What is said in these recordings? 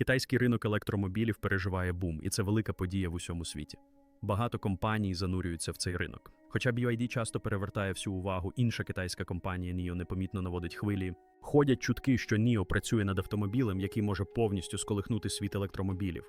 Китайський ринок електромобілів переживає бум, і це велика подія в усьому світі. Багато компаній занурюються в цей ринок. Хоча BYD часто перевертає всю увагу, інша китайська компанія NIO непомітно наводить хвилі. Ходять чутки, що NIO працює над автомобілем, який може повністю сколихнути світ електромобілів.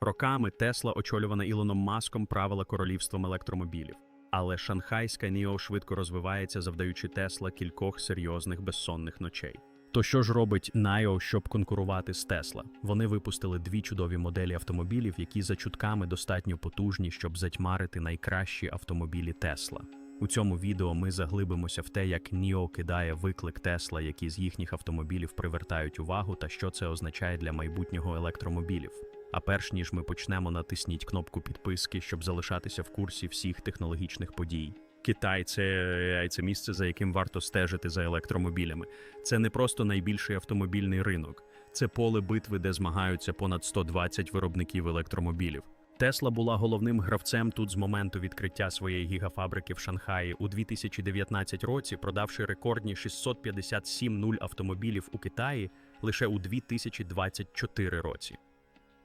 Роками Тесла, очолювана Ілоном Маском, правила королівством електромобілів. Але шанхайська NIO швидко розвивається, завдаючи Тесла кількох серйозних безсонних ночей. То що ж робить NIO, щоб конкурувати з Тесла? Вони випустили дві чудові моделі автомобілів, які за чутками достатньо потужні, щоб затьмарити найкращі автомобілі Тесла. У цьому відео ми заглибимося в те, як NIO кидає виклик Тесла, які з їхніх автомобілів привертають увагу, та що це означає для майбутнього електромобілів. А перш ніж ми почнемо, натисніть кнопку підписки, щоб залишатися в курсі всіх технологічних подій. Китай це, це місце, за яким варто стежити за електромобілями. Це не просто найбільший автомобільний ринок, це поле битви, де змагаються понад 120 виробників електромобілів. Тесла була головним гравцем тут з моменту відкриття своєї гігафабрики в Шанхаї у 2019 році, продавши рекордні 657 нуль автомобілів у Китаї лише у 2024 році.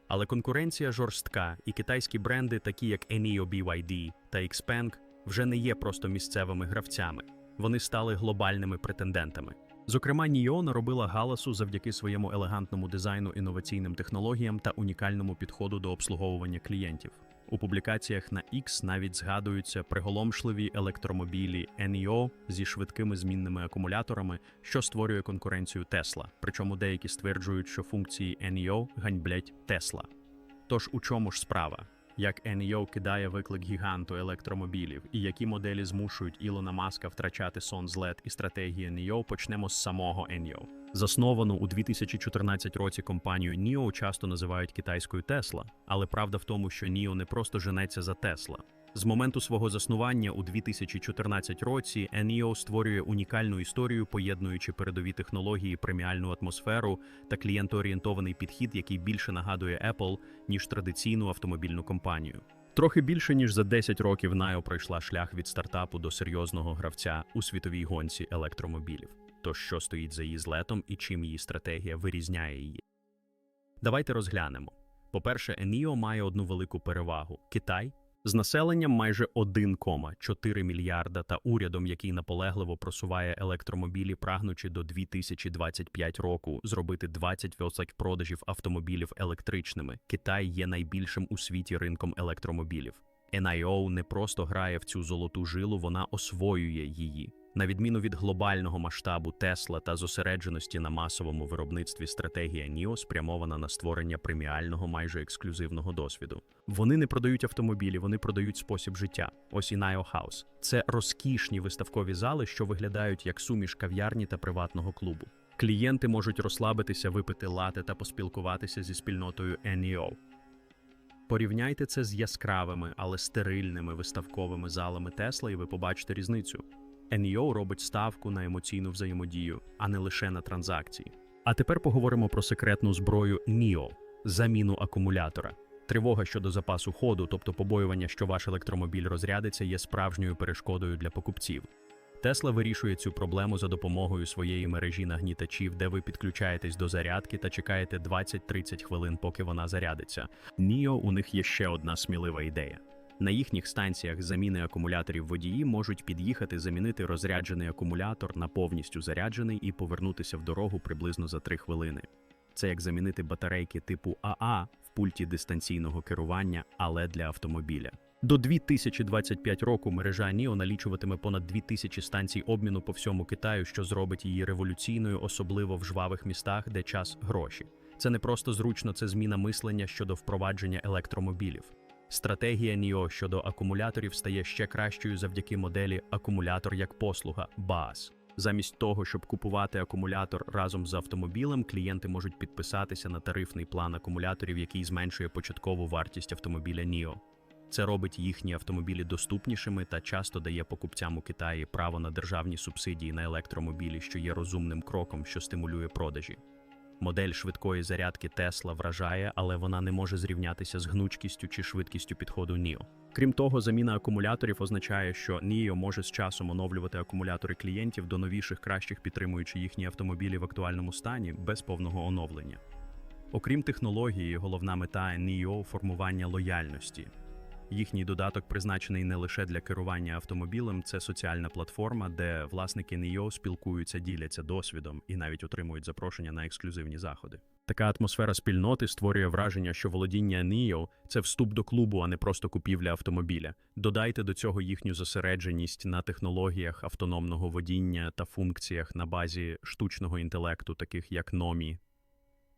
Але конкуренція жорстка, і китайські бренди, такі як Enio BYD та Xpeng, вже не є просто місцевими гравцями. Вони стали глобальними претендентами. Зокрема, NIO наробила галасу завдяки своєму елегантному дизайну, інноваційним технологіям та унікальному підходу до обслуговування клієнтів. У публікаціях на X навіть згадуються приголомшливі електромобілі NIO зі швидкими змінними акумуляторами, що створює конкуренцію Tesla. Причому деякі стверджують, що функції NIO ганьблять Tesla. Тож у чому ж справа? Як НЙО кидає виклик гіганту електромобілів, і які моделі змушують Ілона Маска втрачати сон з лед і стратегії НЙО, почнемо з самого НЙО. Засновану у 2014 році компанію NIO часто називають китайською Тесла, але правда в тому, що NIO не просто женеться за Tesla. З моменту свого заснування у 2014 році NIO створює унікальну історію, поєднуючи передові технології, преміальну атмосферу та клієнтоорієнтований підхід, який більше нагадує Apple, ніж традиційну автомобільну компанію. Трохи більше ніж за 10 років NIO пройшла шлях від стартапу до серйозного гравця у світовій гонці електромобілів. То що стоїть за її злетом і чим її стратегія вирізняє її? Давайте розглянемо. По-перше, NIO має одну велику перевагу: Китай з населенням майже 1,4 мільярда та урядом, який наполегливо просуває електромобілі, прагнучи до 2025 року зробити 20% продажів автомобілів електричними. Китай є найбільшим у світі ринком електромобілів. NIO не просто грає в цю золоту жилу, вона освоює її. На відміну від глобального масштабу Тесла та зосередженості на масовому виробництві, стратегія NIO спрямована на створення преміального, майже ексклюзивного досвіду. Вони не продають автомобілі, вони продають спосіб життя. Ось і NIO House. Це розкішні виставкові зали, що виглядають як суміш кав'ярні та приватного клубу. Клієнти можуть розслабитися, випити лати та поспілкуватися зі спільнотою NIO. Порівняйте це з яскравими, але стерильними виставковими залами Тесла, і ви побачите різницю. NEO робить ставку на емоційну взаємодію, а не лише на транзакції. А тепер поговоримо про секретну зброю NIO – заміну акумулятора. Тривога щодо запасу ходу, тобто побоювання, що ваш електромобіль розрядиться, є справжньою перешкодою для покупців. Тесла вирішує цю проблему за допомогою своєї мережі нагнітачів, де ви підключаєтесь до зарядки та чекаєте 20-30 хвилин, поки вона зарядиться. NIO у них є ще одна смілива ідея. На їхніх станціях заміни акумуляторів водії можуть під'їхати, замінити розряджений акумулятор на повністю заряджений і повернутися в дорогу приблизно за 3 хвилини. Це як замінити батарейки типу АА в пульті дистанційного керування, але для автомобіля. До 2025 року мережа NIO налічуватиме понад 2000 станцій обміну по всьому Китаю, що зробить її революційною, особливо в жвавих містах, де час гроші. Це не просто зручно, це зміна мислення щодо впровадження електромобілів. Стратегія NIO щодо акумуляторів стає ще кращою завдяки моделі акумулятор як послуга BaaS. Замість того, щоб купувати акумулятор разом з автомобілем, клієнти можуть підписатися на тарифний план акумуляторів, який зменшує початкову вартість автомобіля NIO. Це робить їхні автомобілі доступнішими та часто дає покупцям у Китаї право на державні субсидії на електромобілі, що є розумним кроком, що стимулює продажі. Модель швидкої зарядки Tesla вражає, але вона не може зрівнятися з гнучкістю чи швидкістю підходу NIO. Крім того, заміна акумуляторів означає, що NIO може з часом оновлювати акумулятори клієнтів до новіших, кращих, підтримуючи їхні автомобілі в актуальному стані без повного оновлення. Окрім технології, головна мета NIO – формування лояльності. Їхній додаток призначений не лише для керування автомобілем, це соціальна платформа, де власники NIO спілкуються, діляться досвідом і навіть отримують запрошення на ексклюзивні заходи. Така атмосфера спільноти створює враження, що володіння NIO – це вступ до клубу, а не просто купівля автомобіля. Додайте до цього їхню зосередженість на технологіях автономного водіння та функціях на базі штучного інтелекту, таких як NOMI,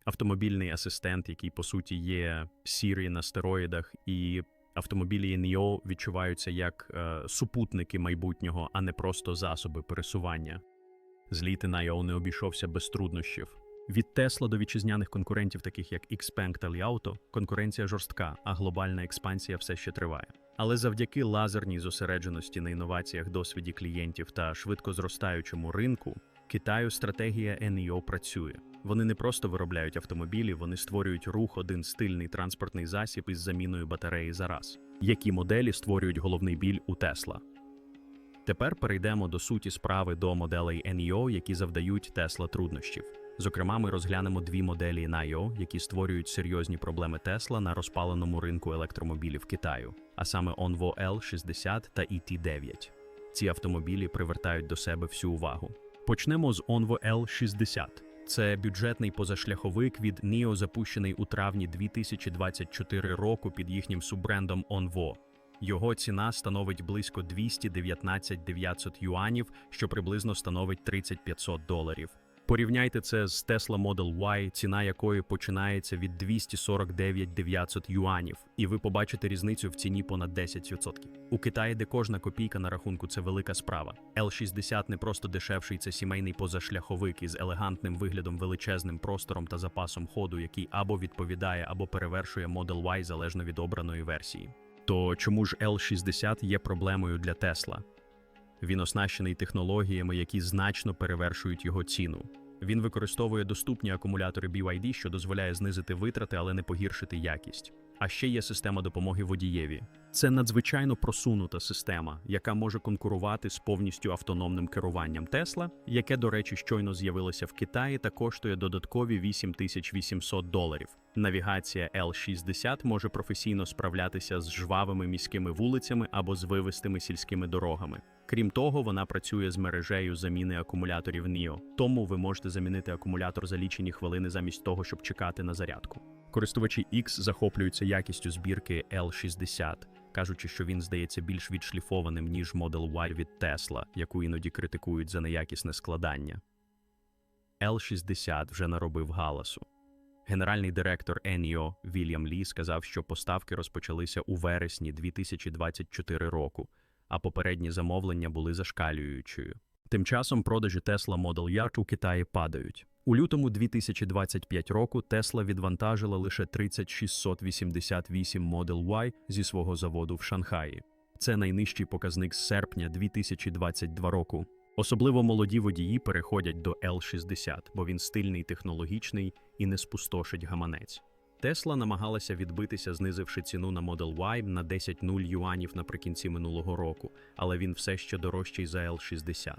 автомобільний асистент, який по суті є Siri на стероїдах, і автомобілі NIO відчуваються як е, супутники майбутнього, а не просто засоби пересування. Зліти на IO не обійшовся без труднощів. Від Тесла до вітчизняних конкурентів, таких як Xpeng та Li Auto, конкуренція жорстка, а глобальна експансія все ще триває. Але завдяки лазерній зосередженості на інноваціях, досвіді клієнтів та швидко зростаючому ринку, Китаю стратегія NIO працює. Вони не просто виробляють автомобілі, вони створюють рух один стильний транспортний засіб із заміною батареї за раз. Які моделі створюють головний біль у Тесла? Тепер перейдемо до суті справи до моделей NIO, які завдають Тесла труднощів. Зокрема, ми розглянемо дві моделі NIO, які створюють серйозні проблеми Тесла на розпаленому ринку електромобілів Китаю, а саме Onvo L60 та ET9. Ці автомобілі привертають до себе всю увагу. Почнемо з Onvo L60. Це бюджетний позашляховик від NIO, запущений у травні 2024 року під їхнім суббрендом Onvo. Його ціна становить близько 219 900 юанів, що приблизно становить 30 500 доларів. Порівняйте це з Tesla Model Y, ціна якої починається від 249 900 юанів, і ви побачите різницю в ціні понад 10%. У Китаї, де кожна копійка на рахунку це велика справа. L60 не просто дешевший, це сімейний позашляховик із елегантним виглядом, величезним простором та запасом ходу, який або відповідає, або перевершує Model Y залежно від обраної версії. То чому ж L60 є проблемою для Тесла? Він оснащений технологіями, які значно перевершують його ціну. Він використовує доступні акумулятори BYD, що дозволяє знизити витрати, але не погіршити якість. А ще є система допомоги водієві. Це надзвичайно просунута система, яка може конкурувати з повністю автономним керуванням Тесла, яке, до речі, щойно з'явилося в Китаї та коштує додаткові 8800 доларів. Навігація L60 може професійно справлятися з жвавими міськими вулицями або з вивистими сільськими дорогами. Крім того, вона працює з мережею заміни акумуляторів NIO, тому ви можете замінити акумулятор за лічені хвилини замість того, щоб чекати на зарядку. Користувачі X захоплюються якістю збірки L60, кажучи, що він здається більш відшліфованим, ніж Model Y від Tesla, яку іноді критикують за неякісне складання. L60 вже наробив галасу. Генеральний директор NIO Вільям Лі сказав, що поставки розпочалися у вересні 2024 року, а попередні замовлення були зашкалюючою. Тим часом продажі Tesla Model Y у Китаї падають. У лютому 2025 року Tesla відвантажила лише 3688 Model Y зі свого заводу в Шанхаї. Це найнижчий показник з серпня 2022 року. Особливо молоді водії переходять до L60, бо він стильний, технологічний і не спустошить гаманець. Тесла намагалася відбитися, знизивши ціну на Model Y на 10 нуль юанів наприкінці минулого року, але він все ще дорожчий за L60.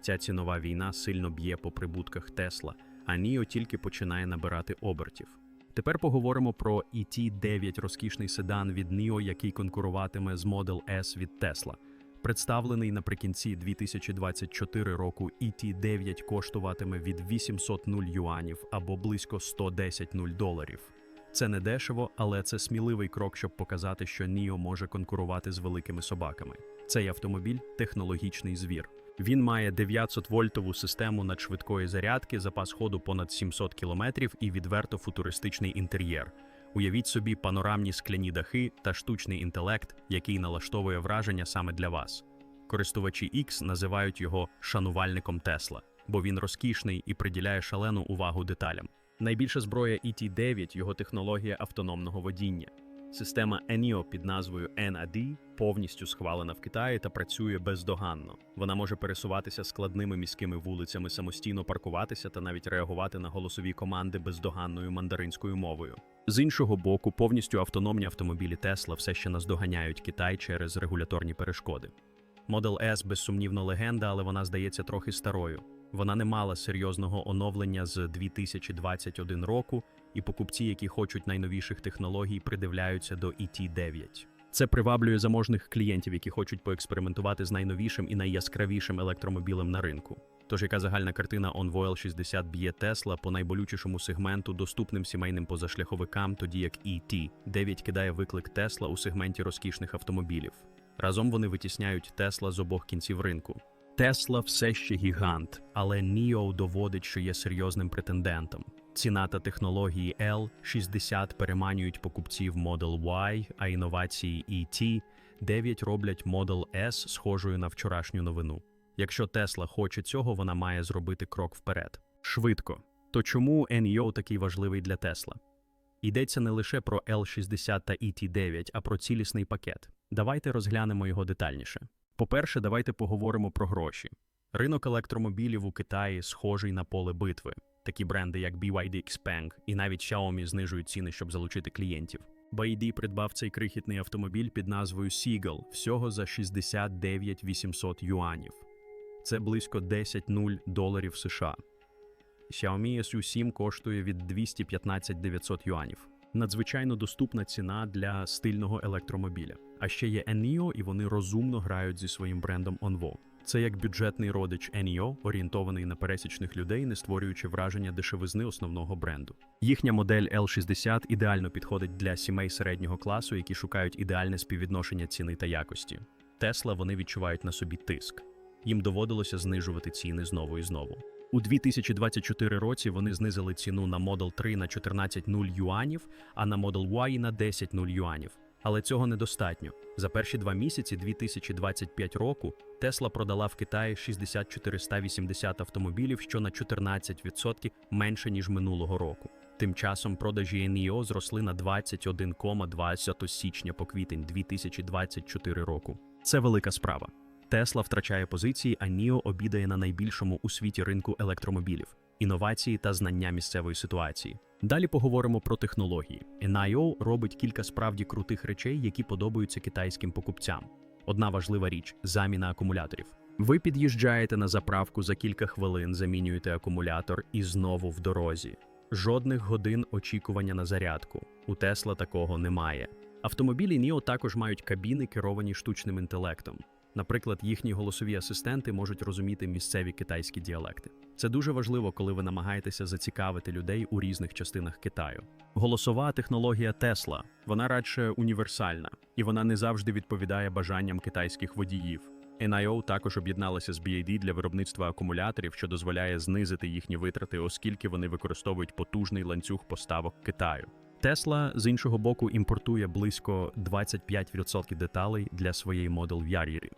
Ця цінова війна сильно б'є по прибутках Тесла, а NIO тільки починає набирати обертів. Тепер поговоримо про ET9 розкішний седан від NIO, який конкуруватиме з Model S від Tesla. Представлений наприкінці 2024 року ET9 коштуватиме від 800 нуль юанів або близько 110 нуль доларів. Це не дешево, але це сміливий крок, щоб показати, що NIO може конкурувати з великими собаками. Цей автомобіль технологічний звір. Він має 900-вольтову систему надшвидкої зарядки, запас ходу понад 700 км і відверто футуристичний інтер'єр. Уявіть собі панорамні скляні дахи та штучний інтелект, який налаштовує враження саме для вас. Користувачі X називають його шанувальником Тесла, бо він розкішний і приділяє шалену увагу деталям. Найбільша зброя ET9 – його технологія автономного водіння. Система ENIO під назвою NAD повністю схвалена в Китаї та працює бездоганно. Вона може пересуватися складними міськими вулицями, самостійно паркуватися та навіть реагувати на голосові команди бездоганною мандаринською мовою. З іншого боку, повністю автономні автомобілі Tesla все ще наздоганяють Китай через регуляторні перешкоди. Model S безсумнівно легенда, але вона здається трохи старою. Вона не мала серйозного оновлення з 2021 року і покупці, які хочуть найновіших технологій, придивляються до ET9. Це приваблює заможних клієнтів, які хочуть поекспериментувати з найновішим і найяскравішим електромобілем на ринку. Тож яка загальна картина Onvoil 60 б'є Тесла по найболючішому сегменту, доступним сімейним позашляховикам, тоді як ET9 кидає виклик Тесла у сегменті розкішних автомобілів. Разом вони витісняють Тесла з обох кінців ринку. Тесла все ще гігант, але NIO доводить, що є серйозним претендентом. Ціна та технології L60 переманюють покупців Model Y, а інновації ET 9 роблять Model S схожою на вчорашню новину. Якщо Тесла хоче цього, вона має зробити крок вперед. Швидко. То чому NIO такий важливий для Тесла? Йдеться не лише про L60 та ET9, а про цілісний пакет. Давайте розглянемо його детальніше. По-перше, давайте поговоримо про гроші. Ринок електромобілів у Китаї схожий на поле битви. Такі бренди, як BYD Xpeng і навіть Xiaomi знижують ціни, щоб залучити клієнтів. BYD придбав цей крихітний автомобіль під назвою Seagull всього за 69 800 юанів. Це близько 10 0 доларів США. Xiaomi SU7 коштує від 215 900 юанів. Надзвичайно доступна ціна для стильного електромобіля. А ще є NIO, і вони розумно грають зі своїм брендом Onvo. Це як бюджетний родич NIO, орієнтований на пересічних людей, не створюючи враження дешевизни основного бренду. Їхня модель L60 ідеально підходить для сімей середнього класу, які шукають ідеальне співвідношення ціни та якості. Тесла вони відчувають на собі тиск. Їм доводилося знижувати ціни знову і знову. У 2024 році вони знизили ціну на Model 3 на 14,0 юанів, а на Model Y на 10,0 юанів. Але цього недостатньо. За перші два місяці 2025 року Тесла продала в Китаї 6480 автомобілів, що на 14% менше ніж минулого року. Тим часом продажі NIO зросли на 21,20 січня по квітень 2024 року. Це велика справа. Тесла втрачає позиції, а NIO обідає на найбільшому у світі ринку електромобілів, інновації та знання місцевої ситуації. Далі поговоримо про технології. NIO робить кілька справді крутих речей, які подобаються китайським покупцям. Одна важлива річ заміна акумуляторів. Ви під'їжджаєте на заправку за кілька хвилин, замінюєте акумулятор і знову в дорозі. Жодних годин очікування на зарядку. У Тесла такого немає. Автомобілі NIO також мають кабіни, керовані штучним інтелектом. Наприклад, їхні голосові асистенти можуть розуміти місцеві китайські діалекти. Це дуже важливо, коли ви намагаєтеся зацікавити людей у різних частинах Китаю. Голосова технологія Тесла вона радше універсальна, і вона не завжди відповідає бажанням китайських водіїв. NIO також об'єдналася з BYD для виробництва акумуляторів, що дозволяє знизити їхні витрати, оскільки вони використовують потужний ланцюг поставок Китаю. Тесла з іншого боку імпортує близько 25% деталей для своєї Model Y.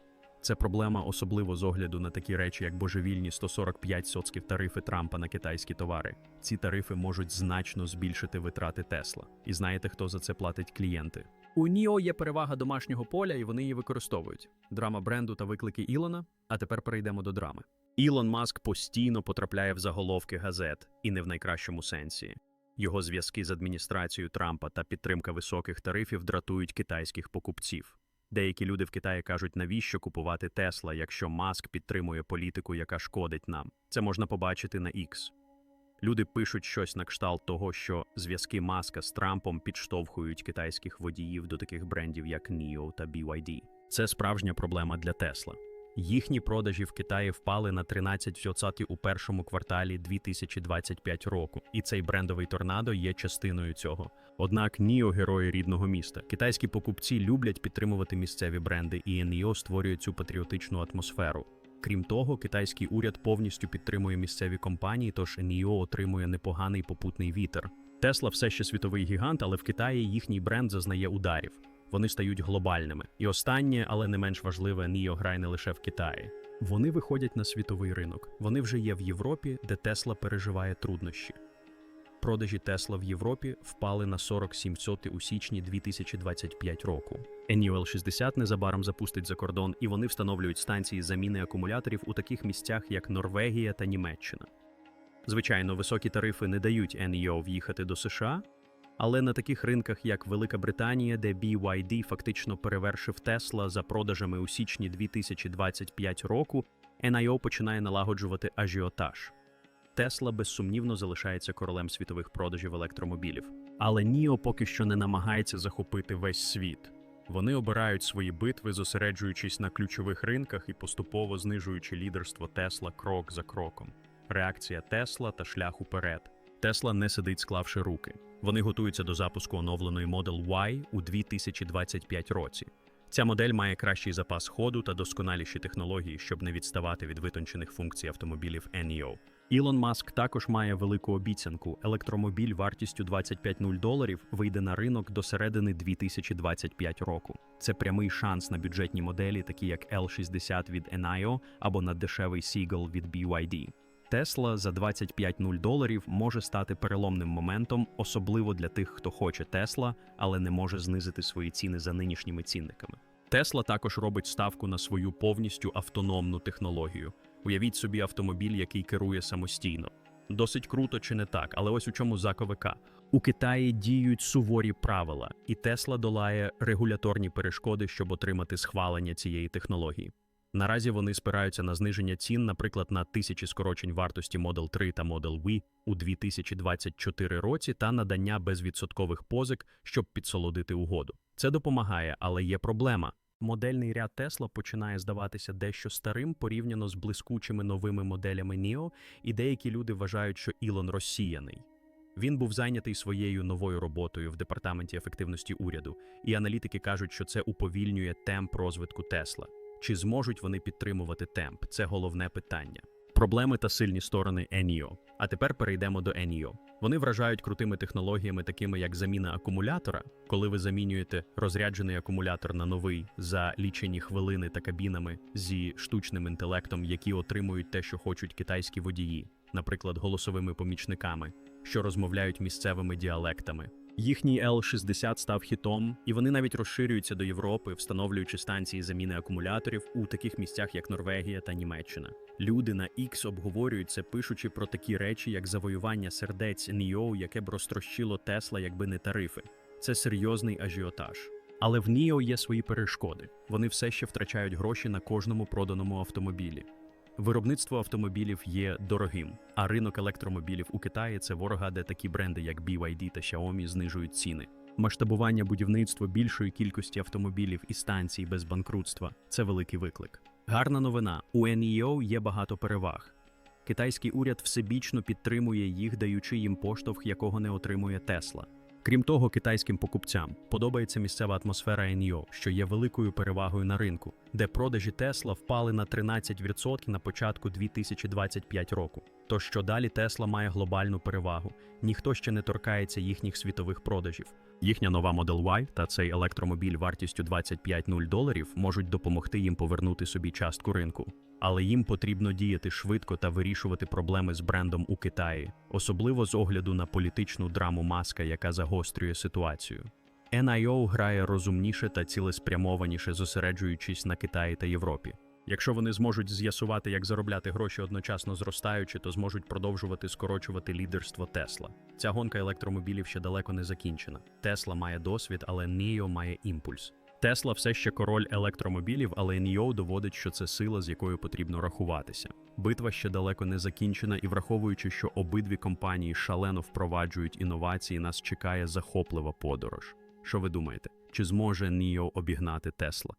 Це проблема особливо з огляду на такі речі, як божевільні 145 соцків тарифи Трампа на китайські товари. Ці тарифи можуть значно збільшити витрати Тесла. І знаєте, хто за це платить клієнти? У Ніо є перевага домашнього поля, і вони її використовують. Драма бренду та виклики Ілона. А тепер перейдемо до драми. Ілон Маск постійно потрапляє в заголовки газет, і не в найкращому сенсі. Його зв'язки з адміністрацією Трампа та підтримка високих тарифів дратують китайських покупців. Деякі люди в Китаї кажуть, навіщо купувати Тесла, якщо Маск підтримує політику, яка шкодить нам. Це можна побачити на X. Люди пишуть щось на кшталт того, що зв'язки Маска з Трампом підштовхують китайських водіїв до таких брендів, як NIO та BYD. Це справжня проблема для Тесла. Їхні продажі в Китаї впали на 13% у першому кварталі 2025 року, і цей брендовий торнадо є частиною цього. Однак Ніо герої рідного міста. Китайські покупці люблять підтримувати місцеві бренди, і НІО створює цю патріотичну атмосферу. Крім того, китайський уряд повністю підтримує місцеві компанії, тож НІО отримує непоганий попутний вітер. Тесла все ще світовий гігант, але в Китаї їхній бренд зазнає ударів. Вони стають глобальними. І останнє, але не менш важливе, Ніо грає не лише в Китаї. Вони виходять на світовий ринок. Вони вже є в Європі, де Тесла переживає труднощі. Продажі Тесла в Європі впали на 47 соти у січні 2025 року. NUL 60 незабаром запустить за кордон, і вони встановлюють станції заміни акумуляторів у таких місцях, як Норвегія та Німеччина. Звичайно, високі тарифи не дають NEO в'їхати до США, але на таких ринках, як Велика Британія, де BYD фактично перевершив Тесла за продажами у січні 2025 року, NIO починає налагоджувати ажіотаж. Тесла безсумнівно залишається королем світових продажів електромобілів. Але Ніо поки що не намагається захопити весь світ. Вони обирають свої битви, зосереджуючись на ключових ринках і поступово знижуючи лідерство Тесла крок за кроком. Реакція Тесла та шлях уперед. Тесла не сидить, склавши руки. Вони готуються до запуску оновленої Model Y у 2025 році. Ця модель має кращий запас ходу та досконаліші технології, щоб не відставати від витончених функцій автомобілів NEO. Ілон Маск також має велику обіцянку. Електромобіль вартістю 25 нуль доларів вийде на ринок до середини 2025 року. Це прямий шанс на бюджетні моделі, такі як L60 від NIO або на дешевий Seagull від BYD. Тесла за 25 нуль доларів може стати переломним моментом, особливо для тих, хто хоче Тесла, але не може знизити свої ціни за нинішніми цінниками. Тесла також робить ставку на свою повністю автономну технологію. Уявіть собі автомобіль, який керує самостійно. Досить круто чи не так, але ось у чому заковика. У Китаї діють суворі правила, і Тесла долає регуляторні перешкоди, щоб отримати схвалення цієї технології. Наразі вони спираються на зниження цін, наприклад, на тисячі скорочень вартості Model 3 та Model Y у 2024 році та надання безвідсоткових позик, щоб підсолодити угоду. Це допомагає, але є проблема. Модельний ряд Tesla починає здаватися дещо старим порівняно з блискучими новими моделями NIO, і деякі люди вважають, що Ілон розсіяний. Він був зайнятий своєю новою роботою в департаменті ефективності уряду, і аналітики кажуть, що це уповільнює темп розвитку Тесла. Чи зможуть вони підтримувати темп? Це головне питання. Проблеми та сильні сторони NIO. А тепер перейдемо до NIO. Вони вражають крутими технологіями, такими як заміна акумулятора, коли ви замінюєте розряджений акумулятор на новий за лічені хвилини та кабінами зі штучним інтелектом, які отримують те, що хочуть китайські водії, наприклад, голосовими помічниками, що розмовляють місцевими діалектами. Їхній L60 став хітом, і вони навіть розширюються до Європи, встановлюючи станції заміни акумуляторів у таких місцях, як Норвегія та Німеччина. Люди на X обговорюють це, пишучи про такі речі, як завоювання сердець NIO, яке б розтрощило Тесла, якби не тарифи. Це серйозний ажіотаж. Але в NIO є свої перешкоди. Вони все ще втрачають гроші на кожному проданому автомобілі. Виробництво автомобілів є дорогим, а ринок електромобілів у Китаї це ворога, де такі бренди, як BYD та Xiaomi, знижують ціни. Масштабування будівництва більшої кількості автомобілів і станцій без банкрутства це великий виклик. Гарна новина: у NEO є багато переваг. Китайський уряд всебічно підтримує їх, даючи їм поштовх, якого не отримує Тесла. Крім того, китайським покупцям подобається місцева атмосфера NIO, що є великою перевагою на ринку, де продажі Тесла впали на 13% на початку 2025 року. То що далі Тесла має глобальну перевагу, ніхто ще не торкається їхніх світових продажів. Їхня нова Model Y та цей електромобіль вартістю 25 нуль доларів можуть допомогти їм повернути собі частку ринку. Але їм потрібно діяти швидко та вирішувати проблеми з брендом у Китаї, особливо з огляду на політичну драму маска, яка загострює ситуацію. NIO грає розумніше та цілеспрямованіше, зосереджуючись на Китаї та Європі. Якщо вони зможуть з'ясувати, як заробляти гроші одночасно зростаючи, то зможуть продовжувати скорочувати лідерство Тесла. Ця гонка електромобілів ще далеко не закінчена. Тесла має досвід, але NIO має імпульс. Тесла все ще король електромобілів, але НІО доводить, що це сила, з якою потрібно рахуватися. Битва ще далеко не закінчена, і враховуючи, що обидві компанії шалено впроваджують інновації, нас чекає захоплива подорож. Що ви думаєте? Чи зможе Ніо обігнати Тесла?